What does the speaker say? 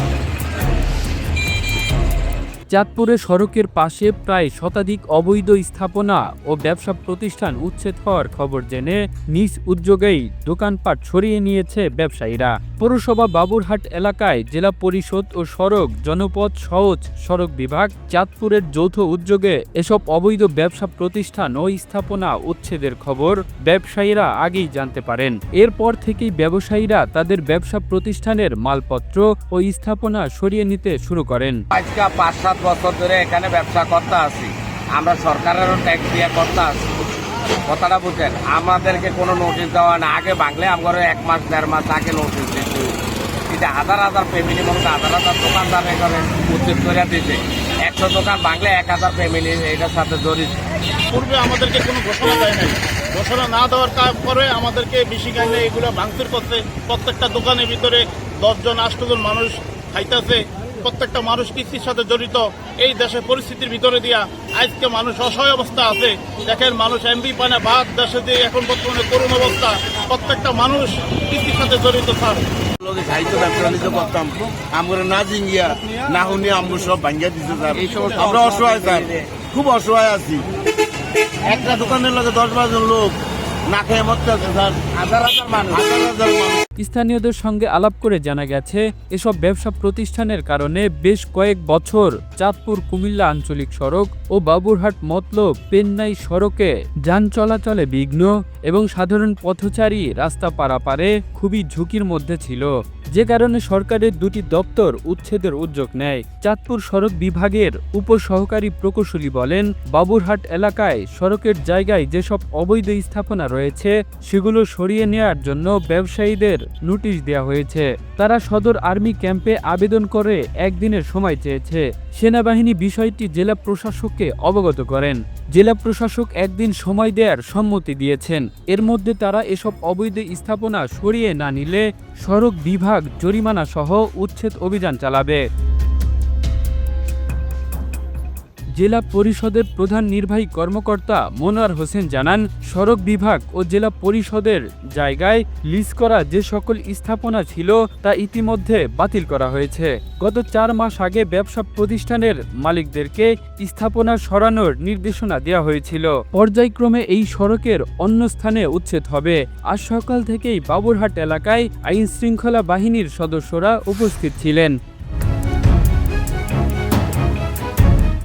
Thank you. চাঁদপুরে সড়কের পাশে প্রায় শতাধিক অবৈধ স্থাপনা ও ব্যবসা প্রতিষ্ঠান উচ্ছেদ হওয়ার খবর জেনে নিজ উদ্যোগেই দোকানপাট সরিয়ে নিয়েছে ব্যবসায়ীরা। পৌরসভা বাবুরহাট এলাকায় জেলা পরিষদ ও সড়ক জনপথ সহজ সড়ক বিভাগ চাঁদপুরের যৌথ উদ্যোগে এসব অবৈধ ব্যবসা প্রতিষ্ঠান ও স্থাপনা উচ্ছেদের খবর ব্যবসায়ীরা আগেই জানতে পারেন। এরপর থেকেই ব্যবসায়ীরা তাদের ব্যবসা প্রতিষ্ঠানের মালপত্র ও স্থাপনা সরিয়ে নিতে শুরু করেন। আজকে পাঁচ সাত বছর ধরে এখানে ব্যবসা করতে আছি। আমরা সরকারেরও ট্যাক্স দিয়ে করতে আছি। কথাটা বুঝেন, আমাদেরকে কোনো নোটিশ দেওয়া না। আগে বাংলে আমার এক মাস, দেড় মাস আগে নোটিশ দিচ্ছে এটা হাজার হাজার ফ্যামিলি মনে হয় হাজার হাজার দোকানদার এখানে উচিত করে দিতে একশো দোকান বাংলে এক হাজার ফ্যামিলি এটার সাথে জড়িত। পূর্বে আমাদেরকে কোনো ঘোষণা দেয় নাই। ঘোষণা না দেওয়ার পরে আমাদেরকে বেশি গাইলে এগুলো ভাঙচুর করতে প্রত্যেকটা দোকানের ভিতরে দশজন আষ্টজন মানুষ খাইতেছে। প্রত্যেকটা মানুষ কৃষির সাথে জড়িত। এই দেশের পরিস্থিতির ভিতরে দিয়া আজকে মানুষ অসহায় অবস্থা আছে। দেখেন মানুষ এমবি পানে ভাত দেশে দিয়ে এখন বর্তমানে করুণ অবস্থা। প্রত্যেকটা মানুষ কৃষির সাথে জড়িত স্যার। লোকে সাহিত্য ব্যবসা বাণিজ্য করতাম। আমরা না জিঙ্গিয়া না শুনি আমরা সব ভাঙ্গিয়া দিছে স্যার। আমরা অসহায় স্যার। খুব অসহায় আছি। একটা দোকানের লগে দশ বারো লোক না খেয়ে মরতে আছে স্যার। হাজার হাজার মানুষ। হাজার হাজার মানুষ। স্থানীয়দের সঙ্গে আলাপ করে জানা গেছে, এসব ব্যবসা প্রতিষ্ঠানের কারণে বেশ কয়েক বছর চাঁদপুর কুমিল্লা আঞ্চলিক সড়ক ও বাবুরহাট মতলব পেন্নাই সড়কে যান চলাচলে বিঘ্ন এবং সাধারণ পথচারী রাস্তা পারাপারে খুবই ঝুঁকির মধ্যে ছিল। যে কারণে সরকারের দুটি দপ্তর উচ্ছেদের উদ্যোগ নেয়। চাঁদপুর সড়ক বিভাগের উপসহকারী প্রকৌশলী বলেন, বাবুরহাট এলাকায় সড়কের জায়গায় যেসব অবৈধ স্থাপনা রয়েছে, সেগুলো সরিয়ে নেওয়ার জন্য ব্যবসায়ীদের নোটিশ দেওয়া হয়েছে। তারা সদর আর্মি ক্যাম্পে আবেদন করে একদিনের সময় চেয়েছে। সেনাবাহিনী বিষয়টি জেলা প্রশাসককে অবগত করেন। জেলা প্রশাসক একদিন সময় দেওয়ার সম্মতি দিয়েছেন। এর মধ্যে তারা এসব অবৈধ স্থাপনা সরিয়ে না নিলে সড়ক বিভাগ জরিমানা সহ উচ্ছেদ অভিযান চালাবে। জেলা পরিষদের প্রধান নির্বাহী কর্মকর্তা মনোয়ার হোসেন জানান, সড়ক বিভাগ ও জেলা পরিষদের জায়গায় লিজ করা যে সকল স্থাপনা ছিল তা ইতিমধ্যে বাতিল করা হয়েছে। গত চার মাস আগে ব্যবসা প্রতিষ্ঠানের মালিকদেরকে স্থাপনা সরানোর নির্দেশনা দেওয়া হয়েছিল। পর্যায়ক্রমে এই সড়কের অন্য স্থানে উচ্ছেদ হবে। আজ সকাল থেকেই বাবুরহাট এলাকায় আইন শৃঙ্খলা বাহিনীর সদস্যরা উপস্থিত ছিলেন।